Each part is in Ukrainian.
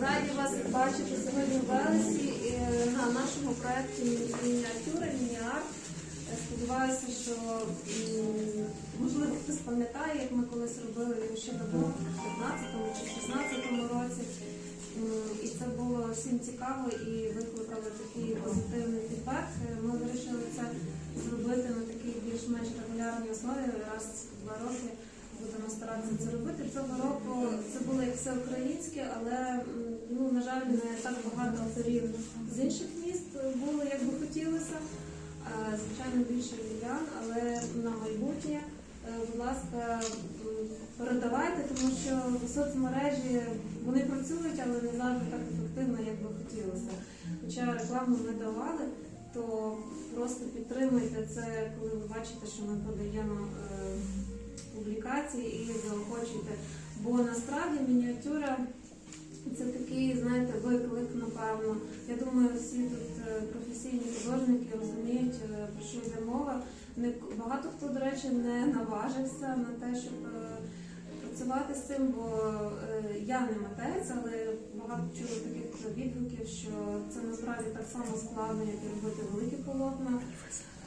Раді вас бачити сьогодні в Велесі е, на нашому проєкті мініатюри, міні-арт. Е, Сподіваюся, що можливо хтось пам'ятає, як ми колись робили його ще давно, в 15-му чи 16-му році. І це було всім цікаво і викликало такий позитивний фідбек. Е, Ми вирішили це зробити на такій більш-менш регулярній основі раз в два роки. Будемо старатися це робити. Цього року це було як все українське, але ну на жаль, не так багато авторів з інших міст було, як би хотілося. Е, Звичайно, більше львів'ян, але на майбутнє, е, будь ласка, передавайте, тому що соцмережі вони працюють, але не завжди так ефективно, як би хотілося. Хоча рекламу ми давали, то просто підтримуйте це, коли ви бачите, що ми подаємо. Публікації і заохочуйте. Бо насправді мініатюра це такий, знаєте, виклик, напевно. Я думаю, всі тут е, професійні художники розуміють, е, про що йде мова. Не багато хто, до речі, не наважився на те, щоб е, працювати з цим, бо е, я не митець, але багато чую таких відгуків, що це насправді так само складно, як і робити великі полотна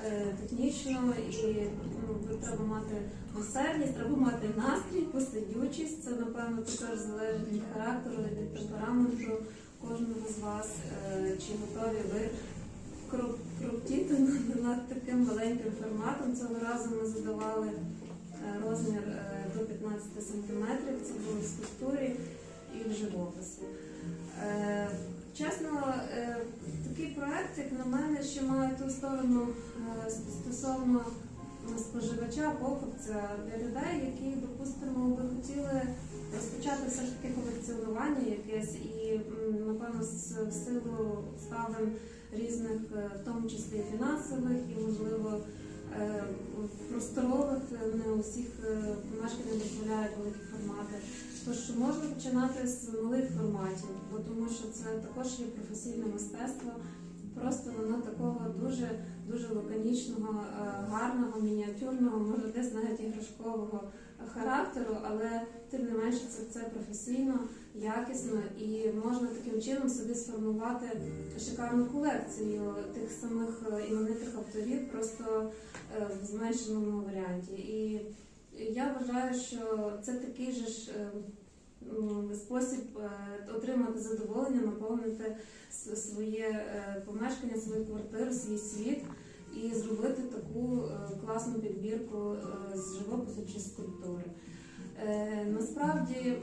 е, технічно і ну, треба мати майстерність, треба мати настрій, посидючість. Це напевно також залежить від характеру, від темпераменту кожного з вас. Е, Чи готові ви кроп- кроптіти над- таким маленьким форматом? Цього разу ми задавали розмір в скульптурі і в живописі. Е, Чесно, е, такий проект, як на мене, ще має ту сторону е, стосовно споживача, покупця для людей, які, допустимо, би хотіли розпочати все ж таки колекціонування якесь і, напевно, в силу ставин різних, в тому числі фінансових, і, можливо, не у всіх е, помешканнях дозволяють великі формати. Тож можна починати з малих форматів, бо тому що це також є професійне мистецтво. Просто воно такого дуже дуже лаконічного, е, гарного, мініатюрного, може десь навіть іграшкового характеру, але тим не менше це, це професійно, якісно і можна таким чином собі сформувати шикарну колекцію тих самих е, іменитих авторів, просто е, в зменшеному варіанті. І я вважаю, що це такий же ж спосіб е, отримати задоволення, наповнити своє е, помешкання, свою квартиру, свій світ і зробити таку е, класну підбірку з живопису чи скульптури. Насправді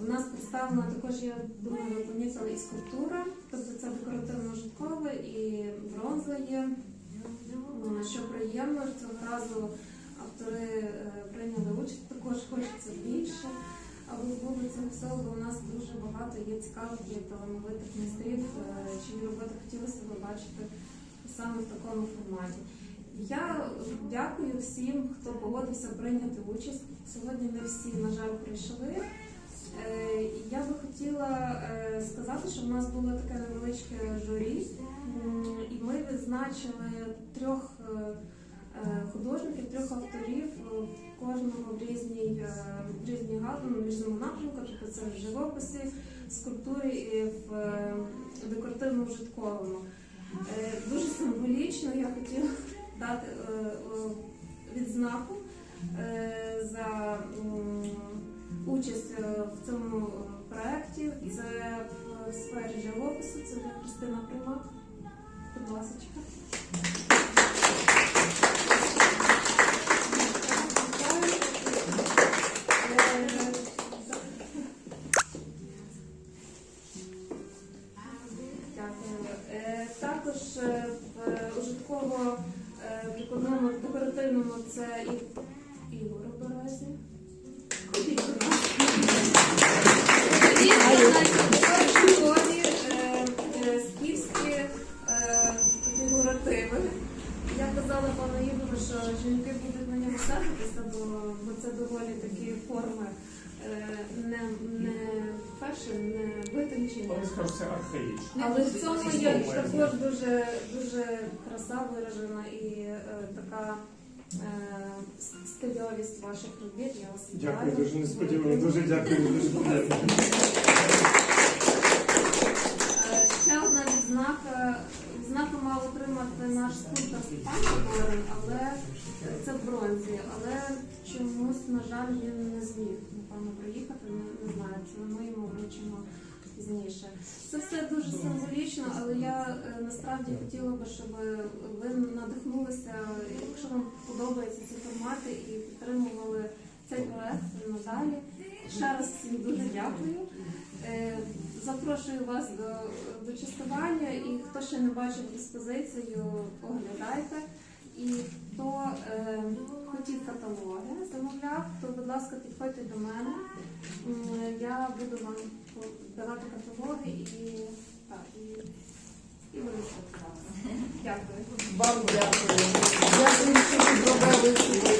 в нас представлена також, я думаю, ви і скульптура, тобто це декоративно-житкове, і бронза є. Що приємно, цього разу автори прийняли участь, також хочеться більше. Аби було цього всього, бо у нас дуже багато є цікавих і талановитих майстрів, е, чиї роботи хотілося б бачити саме в такому форматі. Я дякую всім, хто погодився прийняти участь. Сьогодні не всі, на жаль, прийшли. Е, Я би хотіла е, сказати, що в нас було таке невеличке журі, і ми відзначили трьох художників, трьох авторів, е, кожного в різній, е, в різній галузі, різному напрямку, тобто це в живописі, скульптурі і в е, декоративному житковому. Е, Дуже символічно я хотіла дати е, е, відзнаку е, за участь е, в цьому е, проєкті. Це в сфері живопису, це Христина Примак. Будь ласка. Також е, в ужитково е, прикладному декоративному це і Ігор Березі. Е, скіфські е, фігуративи. Я казала пану Ігору, що жінки будуть на ньому сердитися, бо, це доволі такі форми е, не, не фешн, не. Вони скажуть, це архаїчно. Але в цьому є також дуже, дуже краса виражена і е, така е, стильовість ваших робіт. Я вас Дякую, вітаю. дуже несподівано. Дуже дякую, дуже приємно. Е, Ще одна відзнака. Відзнаку мав отримати наш скульптор Степан Говорин, але це в бронзі. Але чомусь, на жаль, він не зміг, напевно, приїхати. Не, не знаю, чи ми йому вручимо пізніше. Це все дуже символічно, але я е, насправді хотіла би, щоб ви надихнулися, якщо вам подобаються ці формати і підтримували цей проект надалі. Ще раз всім дуже дякую. Е, Запрошую вас до, до частування і хто ще не бачив диспозицію, оглядайте. І хто е, хотів каталоги, замовляв, то, будь ласка, підходьте до мене. Я буду вам давати каталоги і, так, і, і буду. Дякую. Вам дякую. Дякую, що ви зробили